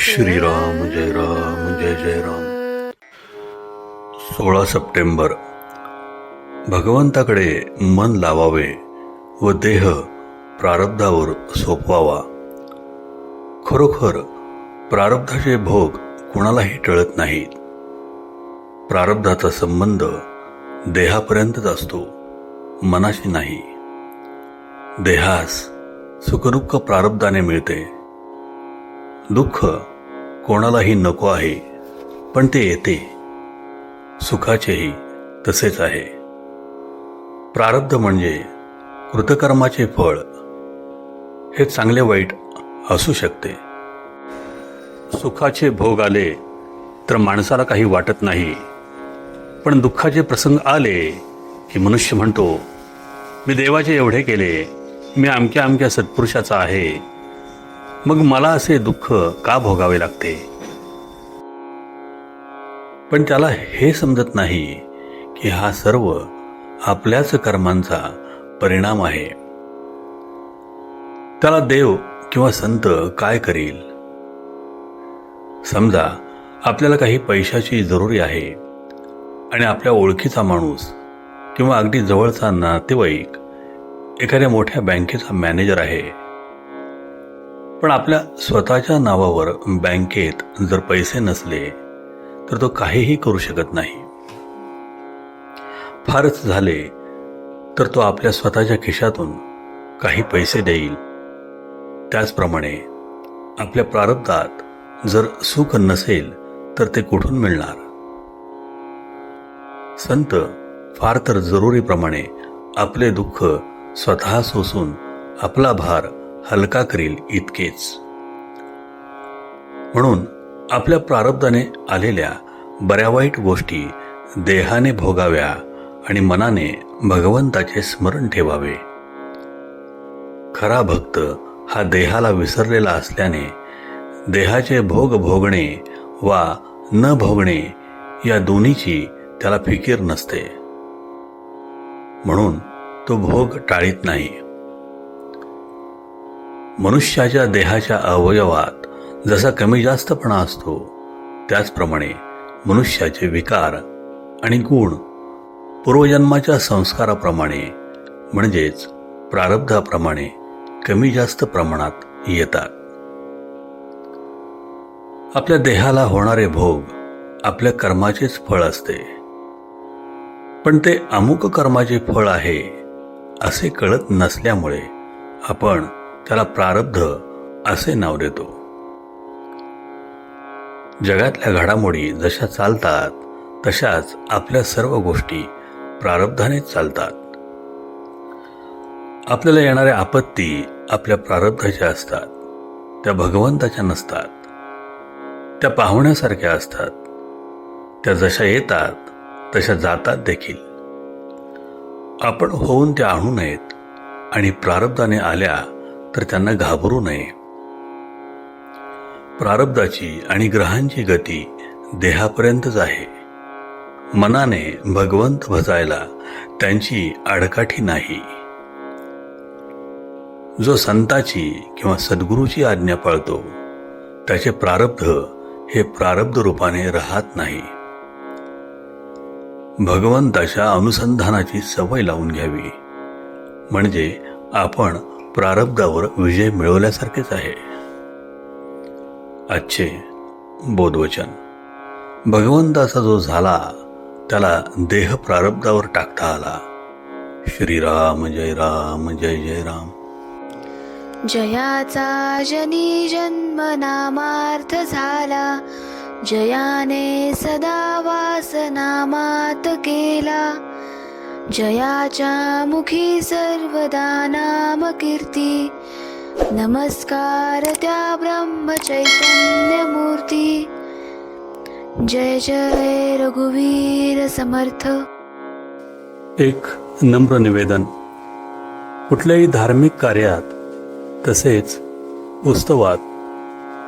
श्रीराम जय राम जय जय राम। सोळा सप्टेंबर। भगवंताकडे मन लावावे व देह प्रारब्धावर सोपवावा. खरोखर प्रारब्धाचे भोग कुणालाही टळत नाहीत. प्रारब्धाचा संबंध देहापर्यंतच असतो मनाशी नाही. देहास सुखदुःख प्रारब्धाने मिळते. दुःख कोणालाही नको आहे पण ते येते. सुखाचेही तसेच आहे. प्रारब्ध म्हणजे कृतकर्माचे फळ. हे चांगले वाईट असू शकते. सुखाचे भोग आले तर माणसाला काही वाटत नाही. पण दुःखाचे प्रसंग आले की मनुष्य म्हणतो मी देवाचे एवढे केले मी अमक्या अमक्या सत्पुरुषाचा आहे. मग मला असे दुःख का भोगावे लागते? पण त्याला हे समजत नाही की हा सर्व आपल्याच कर्मांचा परिणाम आहे. त्याला देव किंवा संत काय करील? समजा आपल्याला काही पैशाची जरुरी आहे आणि आपल्या ओळखीचा माणूस किंवा अगदी जवळचा नातेवाईक एखाद्या मोठ्या बँकेचा मॅनेजर आहे. पण आपल्या स्वतःच्या नावावर बँकेत जर पैसे नसले तर तो काहीही करू शकत नाही. फारच झाले तर तो आपल्या स्वतःच्या खिशातून काही पैसे देईल. त्याचप्रमाणे आपल्या प्रारब्धात जर सुख नसेल तर ते कुठून मिळणार? संत फार तर जरुरीप्रमाणे आपले दुःख स्वतः सोसून आपला भार हलका करील इतकेच. म्हणून आपल्या प्रारब्धाने आलेल्या बऱ्या वाईट गोष्टी देहाने भोगाव्या आणि मनाने भगवंताचे स्मरण ठेवावे. खरा भक्त हा देहाला विसरलेला असल्याने देहाचे भोग भोगणे वा न भोगणे या दोन्हीची त्याला फिकीर नसते. म्हणून तो भोग टाळीत नाही. मनुष्याच्या देहाच्या अवयवात जसा कमी जास्तपणा असतो त्याचप्रमाणे मनुष्याचे विकार आणि गुण पूर्वजन्माच्या संस्काराप्रमाणे म्हणजेच प्रारब्धाप्रमाणे कमी जास्त प्रमाणात येतात. आपल्या देहाला होणारे भोग आपल्या कर्माचेच फळ असते. पण ते अमुक कर्माचे फळ आहे असे कळत नसल्यामुळे आपण त्याला प्रारब्ध असे नाव देतो. जगातल्या घडामोडी जशा चालतात तशाच आपल्या सर्व गोष्टी प्रारब्धानेच चालतात. आपल्याला येणाऱ्या आपत्ती आपल्या प्रारब्धाच्या असतात. त्या भगवंताच्या नसतात. त्या पाहुण्यासारख्या असतात. त्या जशा येतात तशा जातात देखील. आपण होऊन त्या आणू नयेत. आणि प्रारब्धाने आल्या तर त्यांना घाबरू नये. प्रारब्धाची आणि ग्रहांची गती देहापर्यंतच आहे. मनाने भगवंत भजायला त्यांची आडकाठी नाही. जो संताची किंवा सद्गुरूची आज्ञा पाळतो त्याचे प्रारब्ध हे प्रारब्ध रूपाने राहत नाही. भगवंताच्या अनुसंधानाची सवय लावून घ्यावी. म्हणजे आपण प्रारब्धावर विजय मिळवल्यासारखेच आहे. आजचे बोधवचन. भगवंताचा जो झाला त्याला देह प्रारब्धावर टाकता आला. श्रीराम जय राम जय जय राम. जयाचा जनी जन्म नामार्थ झाला. जयाने सदा वास नामात केला. जयाच्या मुखी सर्वदा नाम कीर्ती. नमस्कार त्या ब्रह्म चैतन्य मूर्ती. जय जय रघुवीर समर्थ. एक नम्र निवेदन. कुठल्याही धार्मिक कार्यात तसेच उत्सवात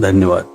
धन्यवाद.